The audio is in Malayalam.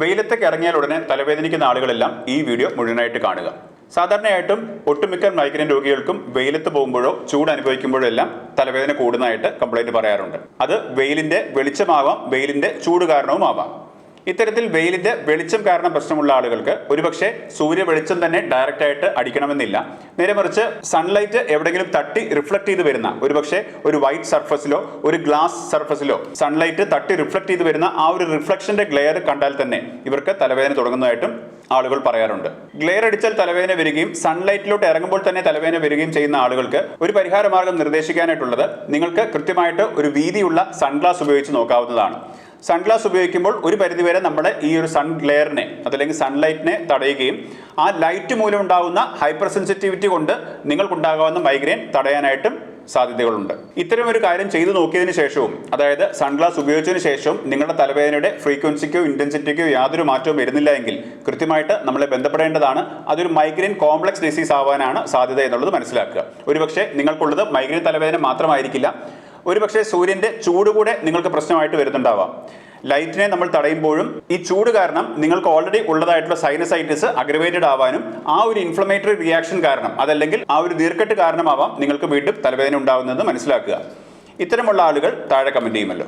വെയിലത്തേക്ക് ഇറങ്ങിയാൽ ഉടനെ തലവേദനിക്കുന്ന ആളുകളെല്ലാം ഈ വീഡിയോ മുഴുവനായിട്ട് കാണുക. സാധാരണയായിട്ടും ഒട്ടുമിക്ക മൈഗ്രൈൻ രോഗികൾക്കും വെയിലത്ത് പോകുമ്പോഴോ ചൂട് അനുഭവിക്കുമ്പോഴോ എല്ലാം തലവേദന കൂടുന്നതായിട്ട് കംപ്ലൈന്റ് പറയാറുണ്ട്. അത് വെയിലിന്റെ വെളിച്ചമാവാം വെയിലിന്റെ ചൂട് കാരണവുമാവാം. ഇത്തരത്തിൽ വെയിലിന്റെ വെളിച്ചം കാരണം പ്രശ്നമുള്ള ആളുകൾക്ക് ഒരുപക്ഷെ സൂര്യ വെളിച്ചം തന്നെ ഡയറക്റ്റ് ആയിട്ട് അടിക്കണമെന്നില്ല. നേരെ മറിച്ച് സൺലൈറ്റ് എവിടെയെങ്കിലും തട്ടി റിഫ്ലക്ട് ചെയ്ത് വരുന്ന ഒരുപക്ഷെ ഒരു വൈറ്റ് സർഫസിലോ ഒരു ഗ്ലാസ് സർഫസിലോ സൺലൈറ്റ് തട്ടി റിഫ്ലക്ട് ചെയ്ത് വരുന്ന ആ ഒരു റിഫ്ലക്ഷന്റെ ഗ്ലെയർ കണ്ടാൽ തന്നെ ഇവർക്ക് തലവേദന തുടങ്ങുന്നതായിട്ടും ആളുകൾ പറയാറുണ്ട്. ഗ്ലെയർ അടിച്ചാൽ തലവേദന വരികയും സൺലൈറ്റിലോട്ട് ഇറങ്ങുമ്പോൾ തന്നെ തലവേദന വരികയും ചെയ്യുന്ന ആളുകൾക്ക് ഒരു പരിഹാര മാർഗം നിർദ്ദേശിക്കാനായിട്ടുള്ളത് നിങ്ങൾക്ക് കൃത്യമായിട്ട് ഒരു വീതിയുള്ള സൺഗ്ലാസ് ഉപയോഗിച്ച് നോക്കാവുന്നതാണ്. സൺഗ്ലാസ് ഉപയോഗിക്കുമ്പോൾ ഒരു പരിധിവരെ നമ്മുടെ ഈ ഒരു സൺ ഗ്ലെയറിനെ അതല്ലെങ്കിൽ സൺലൈറ്റിനെ തടയുകയും ആ ലൈറ്റ് മൂലം ഉണ്ടാകുന്ന ഹൈപ്പർ സെൻസിറ്റിവിറ്റി കൊണ്ട് നിങ്ങൾക്കുണ്ടാകാവുന്ന മൈഗ്രെയിൻ തടയാനായിട്ടും സാധ്യതകളുണ്ട്. ഇത്തരം ഒരു കാര്യം ചെയ്തു നോക്കിയതിനു ശേഷവും അതായത് സൺഗ്ലാസ് ഉപയോഗിച്ചതിന് ശേഷവും നിങ്ങളുടെ തലവേദനയുടെ ഫ്രീക്വൻസിക്കോ ഇന്റൻസിറ്റിക്കോ യാതൊരു മാറ്റവും വരുന്നില്ല എങ്കിൽ കൃത്യമായിട്ട് നമ്മളെ ബന്ധപ്പെടേണ്ടതാണ്. അതൊരു മൈഗ്രെയിൻ കോംപ്ലക്സ് ഡിസീസ് ആവാനാണ് സാധ്യത എന്നുള്ളത് മനസ്സിലാക്കുക. ഒരുപക്ഷെ നിങ്ങൾക്കുള്ളത് മൈഗ്രെയിൻ തലവേദന മാത്രമായിരിക്കില്ല. ഒരുപക്ഷെ സൂര്യന്റെ ചൂട് കൂടെ നിങ്ങൾക്ക് പ്രശ്നമായിട്ട് വരുന്നുണ്ടാവാം. ലൈറ്റിനെ നമ്മൾ തടയുമ്പോഴും ഈ ചൂട് കാരണം നിങ്ങൾക്ക് ഓൾറെഡി ഉള്ളതായിട്ടുള്ള സൈനസൈറ്റിസ് അഗ്രവേറ്റഡ് ആവാനും ആ ഒരു ഇൻഫ്ലമേറ്ററി റിയാക്ഷൻ കാരണം അതല്ലെങ്കിൽ ആ ഒരു ദീർഘട്ട് കാരണമാവാം നിങ്ങൾക്ക് വീണ്ടും തലവേദന ഉണ്ടാവുന്നതെന്ന് മനസ്സിലാക്കുക. ഇത്തരമുള്ള ആളുകൾ താഴെ കമന്റ് ചെയ്യുമല്ലോ.